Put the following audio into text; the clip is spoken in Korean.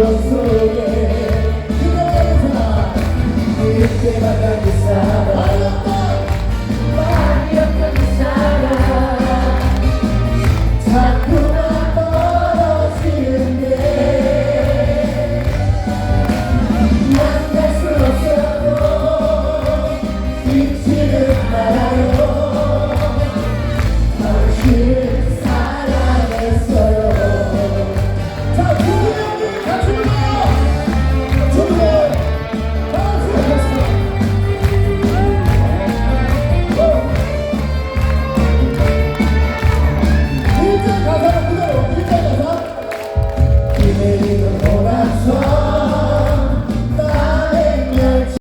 속에 그대의 사랑 그때마다 그 사랑.